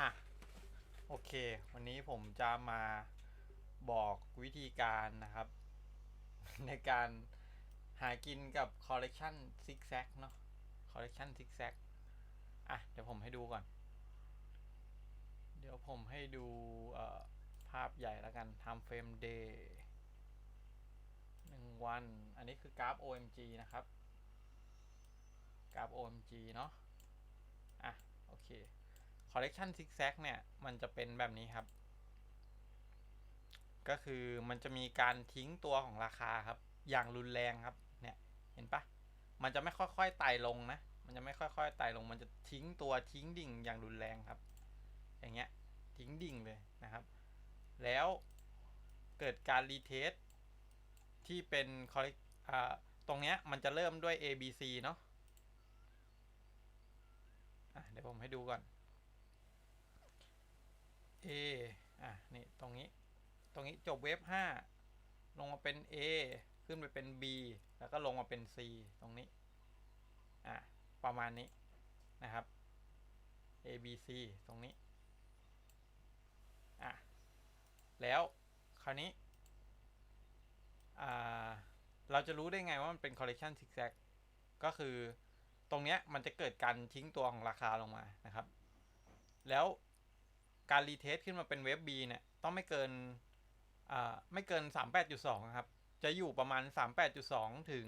อะ โอเค วันนี้ผมจะมาบอกวิธีการนะครับ ในการหากินกับคอลเลกชันซิกแซกเนาะคอลเลกชันซิกแซกอะ เดี๋ยวผมให้ดูก่อน เดี๋ยวผมให้ดูภาพใหญ่แล้วกัน time frame day หนึ่งวัน อันนี้คือกราฟ OMG นะครับ กราฟ OMG เนาะอะ โอเค คอลเลกชันซิกแซกเนี่ย มันจะเป็นแบบนี้ครับ ก็คือมันจะมีการทิ้งตัวของราคาครับ อย่างรุนแรงครับ เนี่ย เห็นปะมันจะไม่ค่อยๆไต่ลงนะ มันจะไม่ค่อยๆไต่ลง มันจะทิ้งตัวทิ้งดิ่งอย่างรุนแรงครับ อย่างเงี้ย ทิ้งดิ่งเลยนะครับ แล้วเกิดการรีเทสที่เป็นคอลเลกอ่าตรงเนี้ยมันจะเริ่มด้วย A B C เนาะะเดี๋ยวผมให้ดูก่อน A อะนี่ตรงนี้ตรงนี้จบเวฟห้าลงมาเป็น A ขึ้นไปเป็น B แล้วก็ลงมาเป็น C ตรงนี้อะประมาณนี้นะครับ A B C ตรงนี้อะแล้วคราวนี้อ่าเราจะรู้ได้ไงว่ามันเป็น collection zigzag ก็คือตรงเนี้ยมันจะเกิดการทิ้งตัวของราคาลงมานะครับ แล้ว การรีเทสขึ้นมาเป็นเว็บ B เนี่ย ต้องไม่เกินอ่าไม่เกิน 38.2 ครับ จะอยู่ประมาณ 38.2 ถึง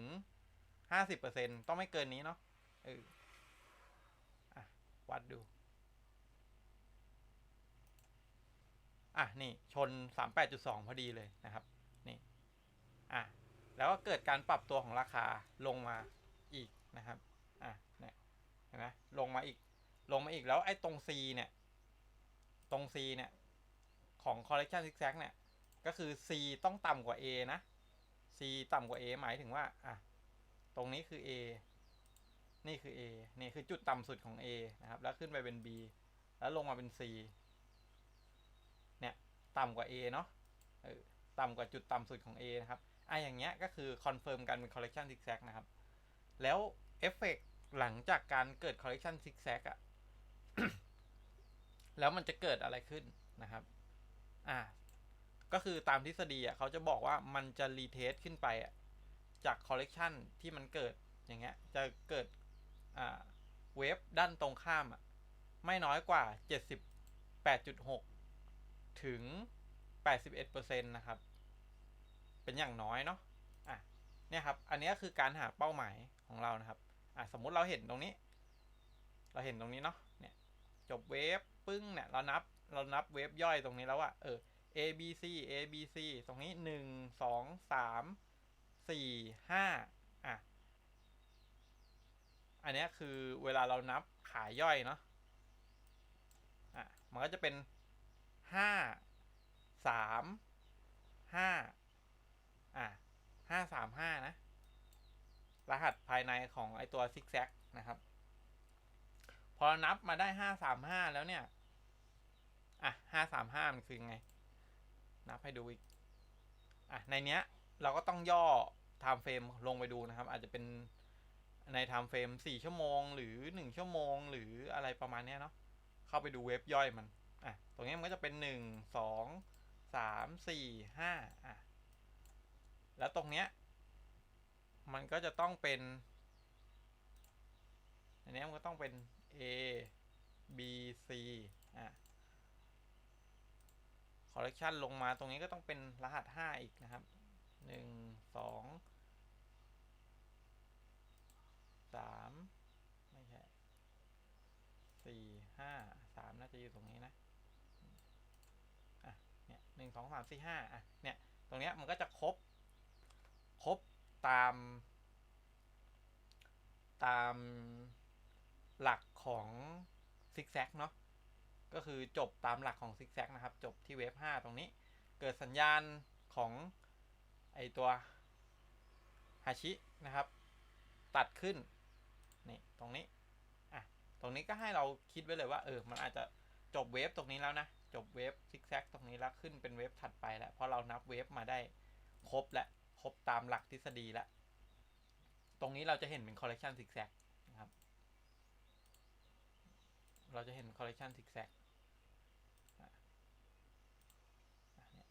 50%ต้องไม่เกินนี้เนาะเอออะ วัดดู อะ นี่ ชน 38.2 พอดีเลยนะครับ นี่ อะ แล้วก็เกิดการปรับตัวของราคาลงมาอีกนะครับ อะ เนี่ย เห็นไหมลงมาอีก ลงมาอีกแล้วไอ้ตรง C เนี่ย ตรง C เนี่ย ของ collection zigzag เนี่ย ก็คือ C ต้องต่ำกว่า A นะ C ต่ำกว่า A หมายถึงว่า อะ ตรงนี้คือ A นี่คือ A นี่คือจุดต่ำสุดของ A นะครับ แล้วขึ้นไปเป็น B แล้วลงมาเป็น C เนี่ย ต่ำกว่า A เนาะต่ำกว่าจุดต่ำสุดของ A นะครับไอะอย่างเงี้ยก็คือคอนเฟิร์มกันเป็น collection zigzag นะครับ แล้วเอฟเฟกหลังจากการเกิด collection zigzag อะ แล้วมันจะเกิดอะไรขึ้นนะครับอ่าก็คือตามทฤษฎีอะเขาจะบอกว่ามันจะรีเทสขึ้นไปอะจากคอลเลกชันที่มันเกิดอย่างเงี้ยจะเกิดอ่าเวฟด้านตรงข้ามอะไม่น้อยกว่า 78.6 ถึง 81%นะครับ เป็นอย่างน้อยเนาะอะเนี่ยครับ อันนี้คือการหาเป้าหมายของเรานะครับ อะสมมุติเราเห็นตรงนี้ เราเห็นตรงนี้เนาะเนี่ยจบเวฟ ปึ้งเนี่ยเรานับเรานับเวฟย่อยตรงนี้แล้วว่าเออ A B C A B C ตรงนี้หนึ่งสองสามสี่ห้าอะ อันนี้คือเวลาเรานับขายย่อยเนาะอะมันก็จะเป็นห้าสามห้าอะห้าสามห้านะ รหัสภายในของไอตัวซิกแซกนะครับ อนับมาได้ห้าสามห้าแล้วเนี่ย อะห้าสามห้ามันคือไง นับให้ดูอีก อะ ในเนี้ย เราก็ต้องย่อ time frame ลงไปดูนะครับ อาจจะเป็นใน time frame สี่ชั่วโมง หรือหนึ่งชั่วโมง หรืออะไรประมาณเนี้ยเนาะ เข้าไปดูเว็บย่อยมัน อะ ตรงนี้มันก็จะเป็นหนึ่งสองสามสี่ห้าอะ แล้วตรงเนี้ย มันก็จะต้องเป็นอันนี้มันก็ต้องเป็น A B C อะคอลเลกชันลงมาตรงนี้ก็ต้องเป็นรหัสห้าอีกนะครับหนึ่งสองสามไม่ใช่สี่ห้าสามน่าจะอยู่ตรงนี้นะ อะ เนี่ยหนึ่งสองสามสี่ห้าอะ เนี่ย ตรงเนี้ยมันก็จะครบ ครบตาม ตาม หลักของซิกแซกเนาะก็คือจบตามหลักของซิกแซกนะครับ จบที่เวฟ5ตรงนี้ เกิดสัญญาณของไอตัวฮาชินะครับ ตัดขึ้นนี่ตรงนี้อะตรงนี้ก็ให้เราคิดไว้เลยว่าเออมันอาจจะจบเวฟตรงนี้แล้วนะ จบเวฟซิกแซกตรงนี้แล้วขึ้นเป็นเวฟถัดไปแล้วเพราะเรานับเวฟมาได้ครบและครบตามหลักทฤษฎีแล้ว ตรงนี้เราจะเห็นเป็นคอลเลกชันซิกแซก เราจะเห็นคอลเลกชันซิกแซก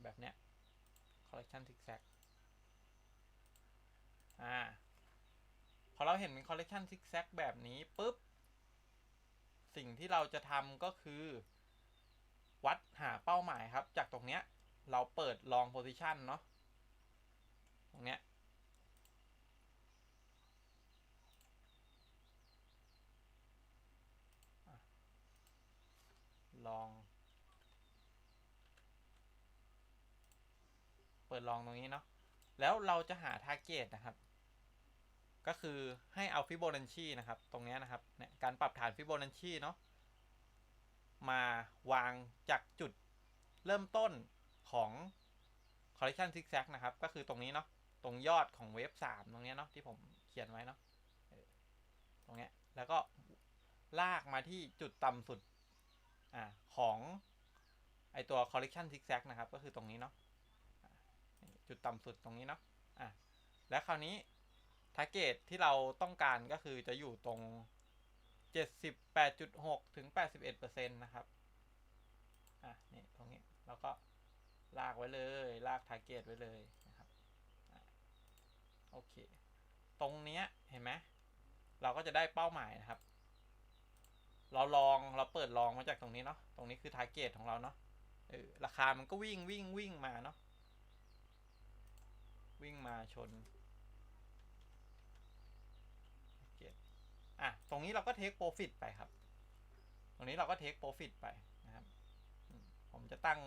แบบเนี้ยคอลเลกชันซิกแซกพอเราเห็นเป็นคอลเลกชันซิกแซกแบบนี้ปุ๊บ สิ่งที่เราจะทำก็คือ วัดหาเป้าหมายครับ จากตรงเนี้ย เราเปิดลองโพซิชันเนาะตรงเนี้ย ลอง เปิดลองตรงนี้เนาะแล้วเราจะหา target นะครับ ก็คือให้เอาฟิโบนัชชีนะครับ ตรงนี้นะครับเนี่ยการปรับฐานฟิโบนัชชีเนาะมาวางจากจุดเริ่มต้นของ collection zigzag นะครับ ก็คือตรงนี้เนาะตรงยอดของเวฟสามตรงนี้เนาะที่ผมเขียนไว้เนาะตรงนี้แล้วก็ลากมาที่จุดต่ำสุด อ่าของไอตัว collection zigzag นะครับ ก็คือตรงนี้เนาะจุดต่ำสุดตรงนี้เนาะอะแล้วคราวนี้ target ที่เราต้องการก็คือจะอยู่ตรง 78.6 ถึง 81%นะครับ อะ นี่ ตรงนี้ เราก็ลากไว้เลย ลาก target ไว้เลยนะครับโอเค ตรงเนี้ย เห็นไหม เราก็จะได้เป้าหมายนะครับ เราลองเราเปิดลองมาจากตรงนี้เนาะตรงนี้คือ target ของเราเนาะเออราคามันก็วิ่งวิ่งวิ่งมาเนาะวิ่งมาชนอะตรงนี้เราก็ take profit ไปครับ ตรงนี้เราก็ take profit ไปนะครับ ผมจะตั้ง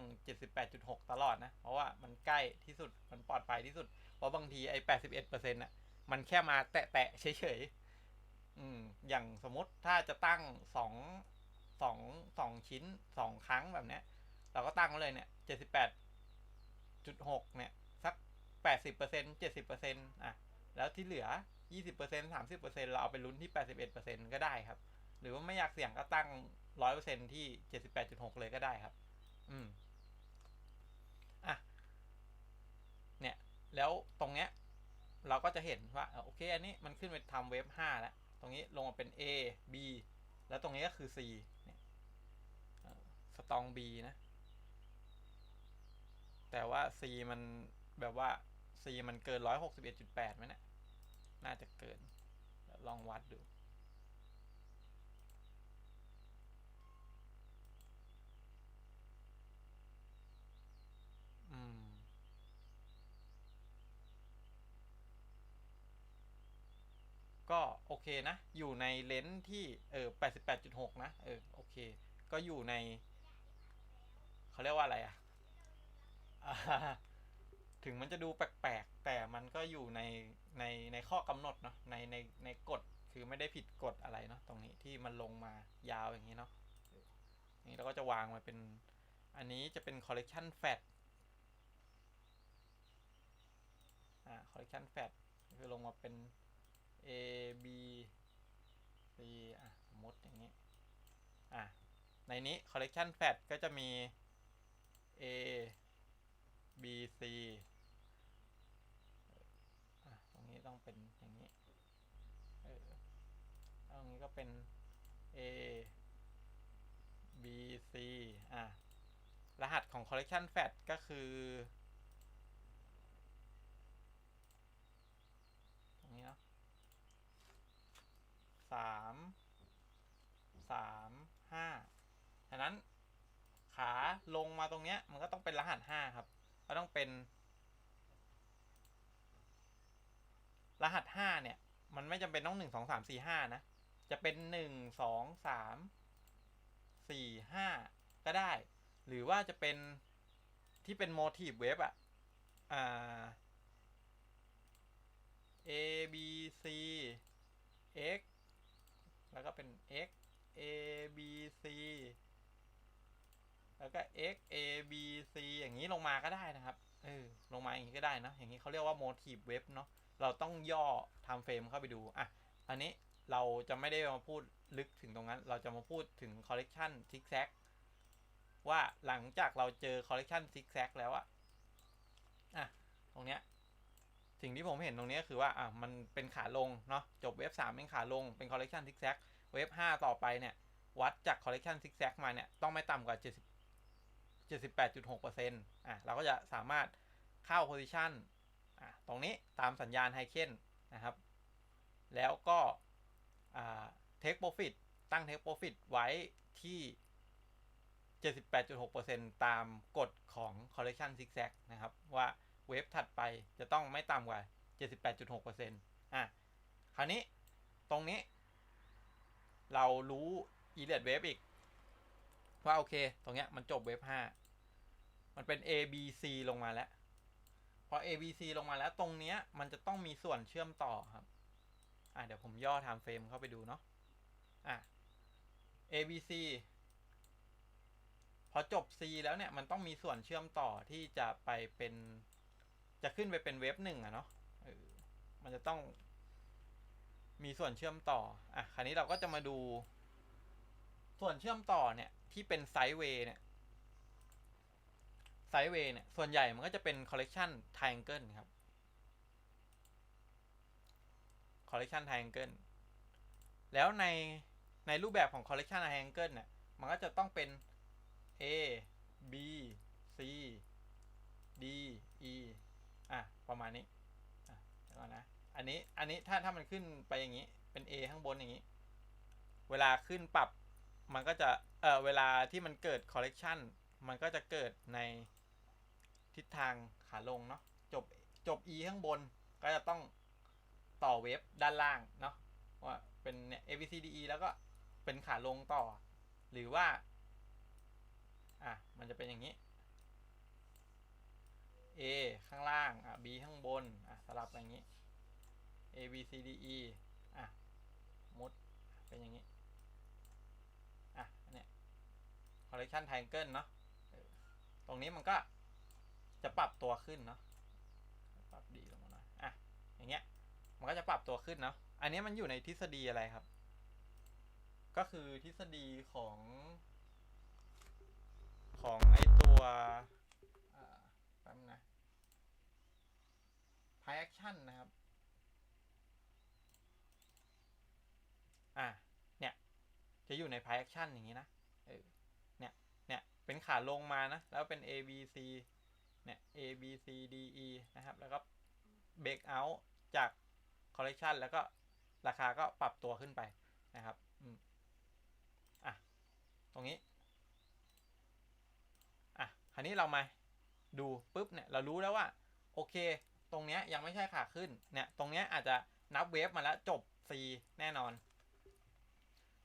78.6 ตลอดนะ เพราะว่ามันใกล้ที่สุดมันปลอดภัยที่สุด เพราะบางทีไอ้ 81%น่ะมันแค่มาแตะๆเฉยๆ อืม อย่างสมมติถ้าจะตั้งสองสองสองชิ้นสองครั้งแบบเนี้ย เราก็ตั้งไว้เลยเนี่ยเจ็ดสิบแปดจุดหกเนี่ย สักแปดสิบเปอร์เซ็นเจ็ดสิบเปอร์เซ็นอะ แล้วที่เหลือยี่สิบเปอร์เซ็นสามสิบเปอร์เซ็นเราเอาไปลุ้นที่แปดสิบเอ็ดเปอร์เซ็นก็ได้ครับ หรือว่าไม่อยากเสี่ยงก็ตั้งร้อยเปอร์เซ็นที่เจ็ดสิบแปดจุดหกเลยก็ได้ครับ อืมอะเนี่ย แล้วตรงเนี้ย เราก็จะเห็นว่าโอเค อันนี้มันขึ้นไปทำเวฟห้าแล้ว รงนี้ลงมาเป็น A B แล้วตรงนี้ก็คือ C เนี่ยสตอง B นะ แต่ว่า C มันแบบว่า C มันเกิน 161.8ไหมเนะี่ยน่าจะเกิน ลองวัดดูก็ เคนะ อยู่ในเลนส์ที่เออ88.6นะ เออ โอเค ก็อยู่ใน เขาเรียกว่าอะไรอะอ่าถึงมันจะดูแปลกๆ แต่มันก็อยู่ในในในข้อกำหนดเนาะ ในในในกฎ คือไม่ได้ผิดกฎอะไรเนาะ ตรงนี้ที่มันลงมายาวอย่างนี้เนาะ นี่เราก็จะวางมาเป็น อันนี้จะเป็น collection fat อ่า collection fat คือลงมาเป็น A B C อะสมมติอย่างนี้ อะ ในนี้ collection fat ก็จะมี A B C อะ ตรงนี้ต้องเป็นอย่างนี้ เออตรงนี้ก็เป็น A B C อะ รหัสของ collection fat ก็คือ ตรงนี้เนาะ สามสามห้าฉะนั้นขาลงมาตรงเนี้ย มันก็ต้องเป็นรหัสห้าครับ ก็ต้องเป็น รหัสห้าเนี่ย มันไม่จำเป็นต้องหนึ่งสองสามสี่ห้านะ จะเป็นหนึ่งสองสามสี่ห้าก็ได้ หรือว่าจะเป็นที่เป็นโมทีฟเว็บอะอ่า A B C X แล้วก็เป็น x a b c แล้วก็ x a b c อย่างนี้ลงมาก็ได้นะครับ เออ ลงมาอย่างนี้ก็ได้นะ อย่างนี้เขาเรียกว่า motive web เนาะ เราต้องย่อ time frame เข้าไปดู อะ อันนี้เราจะไม่ได้มาพูดลึกถึงตรงนั้น เราจะมาพูดถึง collection zigzag ว่าหลังจากเราเจอ collection zigzag แล้วอะอะ ตรงเนี้ย สิ่งที่ผมเห็นตรงนี้คือว่าอะมันเป็นขาลงเนาะจบเว็บ3เป็นขาลงเป็น collection zigzag เว็บ5ต่อไปเนี่ยวัดจาก collection zigzag มาเนี่ยต้องไม่ต่ำกว่า78.6%อะเราก็จะสามารถเข้า position อะตรงนี้ตามสัญญาณไฮเคนนะครับ แล้วก็อ่า take profit ตั้ง take profit ไว้ที่ 78.6%ตามกฎของ correction zigzag นะครับ ว่า เวฟถัดไปจะต้องไม่ต่ำกว่า 78.6%อะ คราวนี้ตรงนี้ เรารู้ e l i o t wave อีก ว่าโอเค ตรงเนี้ยมันจบเวฟ5มันเป็น A B C ลงมาแล้ว พอ A B C ลงมาแล้วตรงเนี้ย มันจะต้องมีส่วนเชื่อมต่อครับ อะ เดี๋ยวผมย่อ time frame เข้าไปดูเนาะ อะ A B C พอจบ C แล้วเนี่ย มันต้องมีส่วนเชื่อมต่อที่จะไปเป็น จะขึ้นไปเป็นเวฟหนึ่งอะเนาะมันจะต้องมีส่วนเชื่อมต่อ อะ คราวนี้เราก็จะมาดู ส่วนเชื่อมต่อเนี่ย ที่เป็นไซด์เวย์เนี่ย ไซด์เวย์เนี่ย ส่วนใหญ่มันก็จะเป็น collection triangle ครับ collection triangle แล้วใน ในรูปแบบของ collection triangle เนี่ย มันก็จะต้องเป็น A B C D E ประมาณนี้อะเดี๋ยวก่อนนะอันนี้อันนี้ถ้าถ้ามันขึ้นไปอย่างนี้เป็น A ข้างบนอย่างนี้ เวลาขึ้นปรับมันก็จะเออเวลาที่มันเกิด correction มันก็จะเกิดในทิศทางขาลงเนาะจบจบ E ข้างบนก็จะต้องต่อเวฟด้านล่างเนาะว่าเป็นเนี่ย A B C D E แล้วก็เป็นขาลงต่อ หรือว่า อะ มันจะเป็นอย่างนี้ A ข้างล่าง อะ B ข้างบน อะ สลับอย่างนี้ A B C D E อะ มุด เป็นอย่างนี้ อะ เนี่ย collection triangle เนาะตรงนี้มันก็จะปรับตัวขึ้นเนาะ ปรับดีลงมาหน่อย อะ อย่างเงี้ย มันก็จะปรับตัวขึ้นเนาะ อันนี้มันอยู่ในทฤษฎีอะไรครับ ก็คือทฤษฎีของ ของไอตัวอ่าแป๊บนึงนะ Pi action นนะครับ อะ เนี่ย จะอยู่ใน Pi action อย่างนี้นะ เออ เนี่ย เนี่ย เป็นขาลงมานะ แล้วเป็น A B C เนี่ย A B C D E นะครับ แล้วก็ break out จาก correction แล้วก็ราคาก็ปรับตัวขึ้นไปนะครับ อืม อะ ตรงนี้ อะ คราวนี้เรามาดูปุ๊บเนี่ย เรารู้แล้วว่า โอเค ตรงเนี้ยยังไม่ใช่ขาขึ้นเนี่ยตรงเนี้ยอาจจะนับเวฟมาแล้วจบ C แน่นอน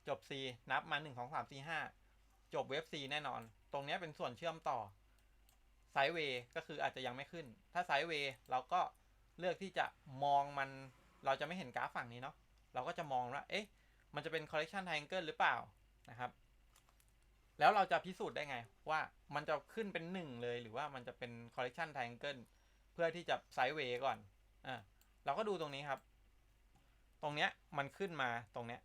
จบ C นับมา1 2 3 4 5 จบเวฟ C แน่นอน ตรงเนี้ยเป็นส่วนเชื่อมต่อไซด์เวย์ก็คืออาจจะยังไม่ขึ้น ถ้าไซด์เวย์เราก็เลือกที่จะมองมันเราจะไม่เห็นกราฟฝั่งนี้เนาะเราก็จะมองว่าเอ๊ะมันจะเป็น correction triangle หรือเปล่านะครับแล้วเราจะพิสูจน์ได้ไงว่ามันจะขึ้นเป็นหนึ่งเลยหรือว่ามันจะเป็น correction triangle เพื่อที่จะไซด์เวย์ก่อนอ่าเราก็ดูตรงนี้ครับ ตรงเนี้ยมันขึ้นมาตรงเนี้ย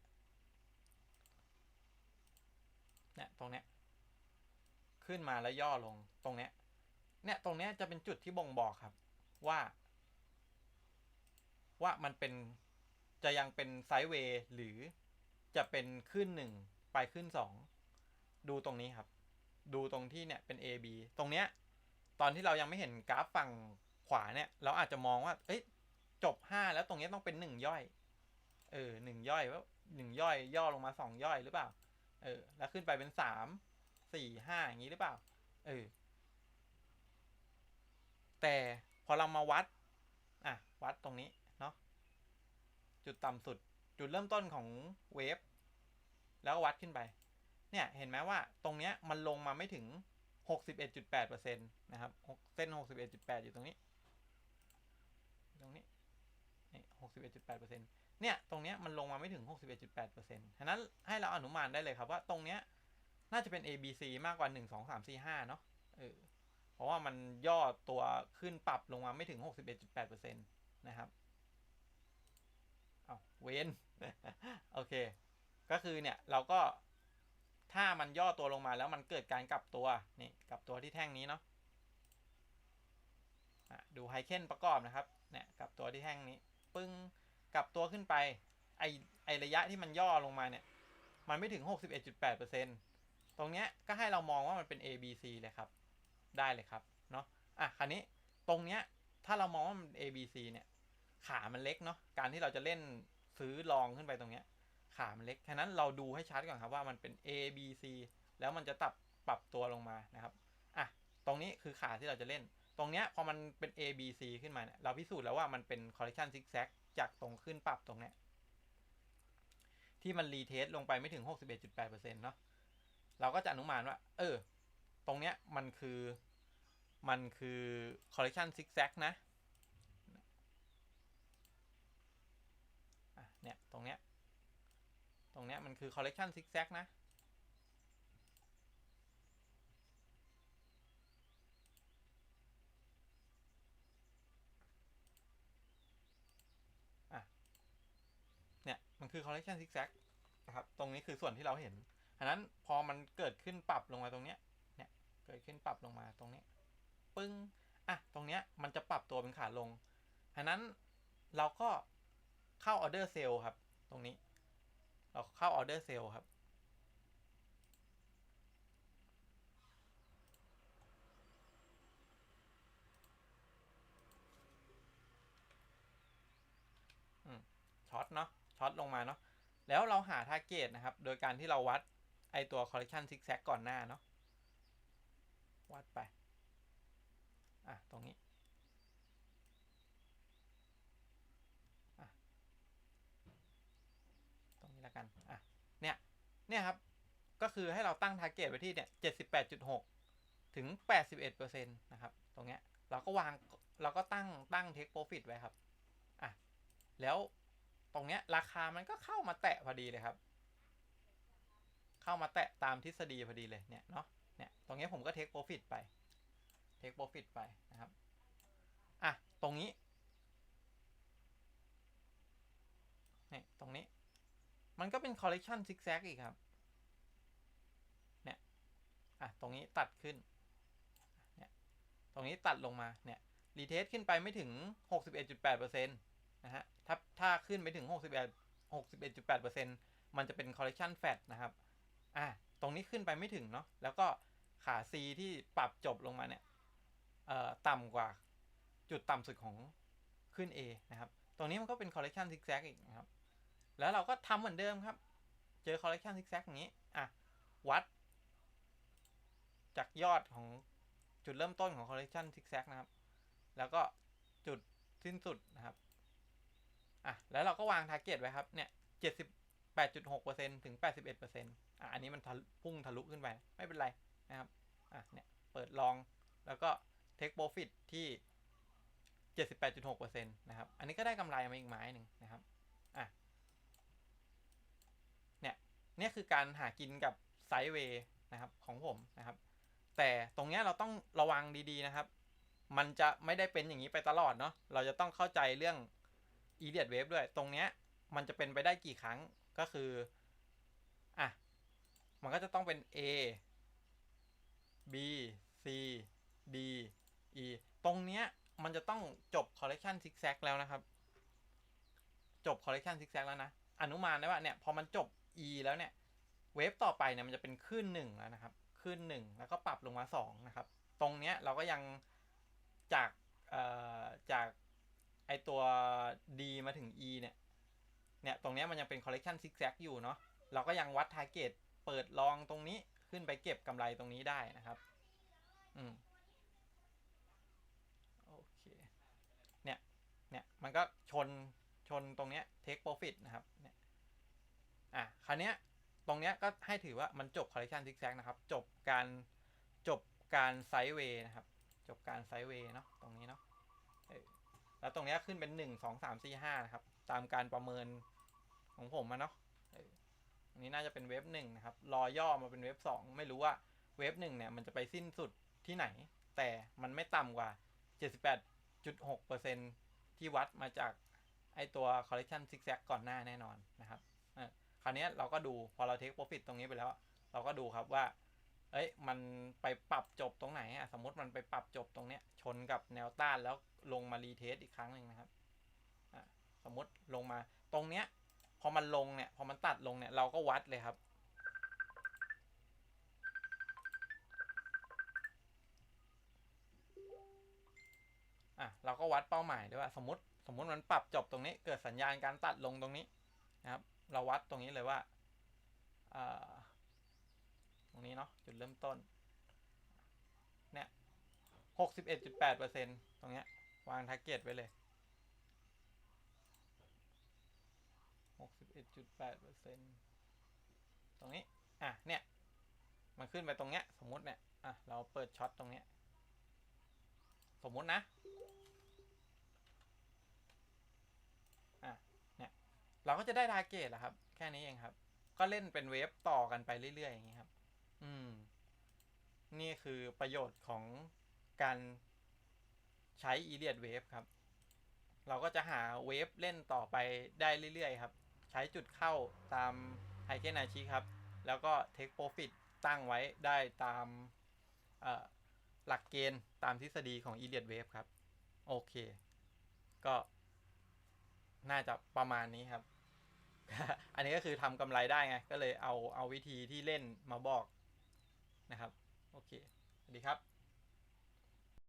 เนี่ยตรงเนี้ยขึ้นมาแล้วย่อลงตรงเนี้ยเนี่ยตรงเนี้ยจะเป็นจุดที่บ่งบอกครับว่า ว่ามันเป็นจะยังเป็นไซด์เวย์หรือจะเป็นขึ้นหนึ่งไปขึ้นสองดูตรงนี้ครับ ดูตรงที่เนี่ยเป็น A B ตรงเนี้ยตอนที่เรายังไม่เห็นกราฟฝั่ง ขวาเนี่ย เราอาจจะมองว่า เอ้ยจบห้าแล้วตรงนี้ต้องเป็นหนึ่งย่อย เออหนึ่งย่อยว่าหนึ่งย่อยย่อลงมาสองย่อยหรือเปล่า เออ แล้วขึ้นไปเป็นสามสี่ห้าอย่างนี้หรือเปล่า เออ แต่พอเรามาวัด อะ วัดตรงนี้เนาะจุดต่ำสุด จุดเริ่มต้นของเวฟแล้วก็วัดขึ้นไป เนี่ยเห็นไหมว่าตรงเนี้ยมันลงมาไม่ถึง 61.8%นะครับหกเส้น 61.8 อยู่ตรงนี้ ตรงนี้นี่61.8%เนี่ย ตรงเนี้ยมันลงมาไม่ถึง61.8%ฉะนั้นให้เราอนุมานได้เลยครับว่าตรงเนี้ยน่าจะเป็น A B C มากกว่า1 2 3 4 5เนาะเออเพราะว่ามันย่อตัวขึ้นปรับลงมาไม่ถึง61.8%นะครับเอาเวนโอเค ก็คือเนี่ยเราก็ถ้ามันย่อตัวลงมาแล้วมันเกิดการกลับตัวนี่กลับตัวที่แท่งนี้เนาะะดูไฮเคนประกอบนะครับ เนี่ยกับตัวที่แท่งนี้ ปึ้งกับตัวขึ้นไปไอไอระยะที่มันย่อลงมาเนี่ย มันไม่ถึง 61.8%ตรงเนี้ยก็ให้เรามองว่ามันเป็น A B C เลยครับ ได้เลยครับเนาะอะคราวนี้ตรงเนี้ยถ้าเรามองว่ามัน A B C เนี่ย ขามันเล็กเนาะการที่เราจะเล่นซื้อลองขึ้นไปตรงเนี้ย ขามันเล็กฉะนั้นเราดูให้ชัดก่อนครับว่ามันเป็น A B C แล้วมันจะตับปรับตัวลงมานะครับอะตรงนี้คือขาที่เราจะเล่น ตรงเนี้ยพอมันเป็น A B C ขึ้นมาเนี่ยเราพิสูจน์แล้วว่ามันเป็น correction zigzag จากตรงขึ้นปรับตรงเนี้ยที่มันรีเทสลงไปไม่ถึง 61.8%เนาะเราก็จะอนุมานว่า เออ ตรงเนี้ยมันคือมันคือ correction zigzag นะเนี่ย ตรงเนี้ย ตรงเนี้ยมันคือ correction zigzag นะ มันคือ correction zigzag นะครับ ตรงนี้คือส่วนที่เราเห็นฉะนั้นพอมันเกิดขึ้นปรับลงมาตรงเนี้ย เนี่ย เกิดขึ้นปรับลงมาตรงนี้ ปึ้ง อะ ตรงเนี้ยมันจะปรับตัวเป็นขาลงฉะนั้นเราก็เข้าออเดอร์เซลครับ ตรงนี้ เราเข้าออเดอร์เซลครับ อืม ช็อตเนาะ ช็อตลงมาเนาะแล้วเราหาทาร์เกตนะครับ โดยการที่เราวัดไอตัว correction zigzag ก่อนหน้าเนาะวัดไป อะ ตรงนี้อะตรงนี้แล้วกันอะเนี่ย เนี่ยครับ ก็คือให้เราตั้งทาร์เกตไว้ที่เนี่ย78.6ถึง81%นะครับ ตรงเนี้ย เราก็วาง เราก็ตั้งตั้ง take profit ไว้ครับ อะ แล้ว ตรงเนี้ยราคามันก็เข้ามาแตะพอดีเลยครับ เข้ามาแตะตามทฤษฎีพอดีเลยเนี่ยเนาะเนี่ยตรงนี้ผมก็ take profit ไป take profit ไปนะครับอะตรงนี้เนี่ยตรงนี้ มันก็เป็น correction zigzag อีกครับเนี่ยอะตรงนี้ตัดขึ้นเนี่ยตรงนี้ตัดลงมาเนี่ยรีเทสขึ้นไปไม่ถึง 61.8% นะฮะ ถ้าถ้าขึ้นไปถึง 61 61.8%มันจะเป็น correction fat นะครับ อะ ตรงนี้ขึ้นไปไม่ถึงเนาะ แล้วก็ขา C ที่ปรับจบลงมาเนี่ย เอ่อ ต่ำกว่าจุดต่ำสุดของขึ้น A นะครับ ตรงนี้มันก็เป็น correction zigzag อีกนะครับ แล้วเราก็ทำเหมือนเดิมครับ เจอ correction zigzag อย่างนี้ อะ วัด จากยอดของจุดเริ่มต้นของ correction zigzag นะครับ แล้วก็จุดสิ้นสุดนะครับ อะแล้วเราก็วาง target ไว้ครับเนี่ย78.6%ถึง81%อะอันนี้มันพุ่งทะลุขึ้นไป ไม่เป็นไรนะครับอะเนี่ยเปิดลองแล้วก็ take profit ที่78.6%นะครับ อันนี้ก็ได้กำไรมาอีกไม้หนึ่งนะครับอะเนี่ยเนี่ยคือการหากินกับไซด์เวย์นะครับของผมนะครับ แต่ตรงเนี้ยเราต้องระวังดีๆนะครับ มันจะไม่ได้เป็นอย่างนี้ไปตลอดเนาะเราจะต้องเข้าใจเรื่อง e d i o t wave ด้วย ตรงเนี้ย มันจะเป็นไปได้กี่ครั้งก็คือ อะ มันก็จะต้องเป็น A B C D E ตรงเนี้ย มันจะต้องจบ correction zigzag แล้วนะครับ จบ correction zigzag แล้วนะ อนุมานได้ว่าเนี่ย พอมันจบ E แล้วเนี่ย เวฟต่อไปเนี่ยมันจะเป็นขึ้นหนึ่งแล้วนะครับ ขึ้นหนึ่งแล้วก็ปรับลงมาสองนะครับ ตรงเนี้ยเราก็ยังจาก เอ่อ จาก ไอตัว D มาถึง E เนี่ย เนี่ย ตรงนี้มันยังเป็น correction zigzag อยู่เนาะ เราก็ยังวัด target เปิดลองตรงนี้ขึ้นไปเก็บกำไรตรงนี้ได้นะครับ อืม โอเค เนี่ย เนี่ย มันก็ชน ชนตรงเนี้ย take profit นะครับ เนี่ย อะ คราวเนี้ย ตรงเนี้ยก็ให้ถือว่ามันจบ correction zigzag นะครับ จบการ จบการไซด์เวย์นะครับ จบการไซด์เวย์เนาะ ตรงนี้เนาะ แล้วตรงนี้ขึ้นเป็นหนึ่งสองสามสี่ห้านะครับ ตามการประเมินของผมมาเนาะอันนี้น่าจะเป็นเว็บหนึ่งนะครับ รอย่อมาเป็นเว็บสองไม่รู้ว่าเว็บหนึ่งเนี่ยมันจะไปสิ้นสุดที่ไหน แต่มันไม่ต่ำกว่า 78.6%ที่วัดมาจากไอตัว correction zigzag ก่อนหน้าแน่นอนนะครับคราวนี้เราก็ดูพอเรา take profit ตรงนี้ไปแล้ว เราก็ดูครับว่า เอ้ยมันไปปรับจบตรงไหนอะสมมติมันไปปรับจบตรงเนี้ยชนกับแนวต้านแล้วลงมารีเทสอีกครั้งหนึ่งนะครับอะสมมติลงมาตรงเนี้ยพอมันลงเนี่ยพอมันตัดลงเนี่ยเราก็วัดเลยครับ อะเราก็วัดเป้าหมายด้วยว่าสมมติสมมติมันปรับจบตรงนี้ เกิดสัญญาณการตัดลงตรงนี้นะครับ เราวัดตรงนี้เลยว่าอ่าตรง นาะจุดเริ่มต้น เนี่ยหกสิบเอ็ดจุดแปดเปอร์เซ็นตรงเนี้ย วางทาร์เก็ตไว้เลยหกสิบเอ็ดจุดแปดเปอร์เซ็นตรงนี้ อะ เนี่ย มันขึ้นไปตรงเนี้ย สมมุติเนี่ย อะ เราเปิดช็อตตรงเนี้ย สมมุตินะ อะ เนี่ย เราก็จะได้ทาร์เก็ตแหละครับ แค่นี้เองครับ ก็เล่นเป็นเวฟต่อกันไปเรื่อยๆอย่างนี้ครับ นี่คือประโยชน์ของการใช้ i ีเดีย Wave ครับ เราก็จะหาเวฟเล่นต่อไปได้เรื่อยๆ ครับ ใช้จุดเข้าตามไฮเกนาชิครับ แล้วก็ Take Profit ตั้งไว้ได้ตามหลักเกณฑ์ตามทฤษฎีของ i ีเดีย Wave ครับ โอเค ก็น่าจะประมาณนี้ครับ อันนี้ก็คือทำกำไรได้ไง ก็เลยเอาเอาวิธีที่เล่นมาบอกนะครับ โอเค สวัสดีครับ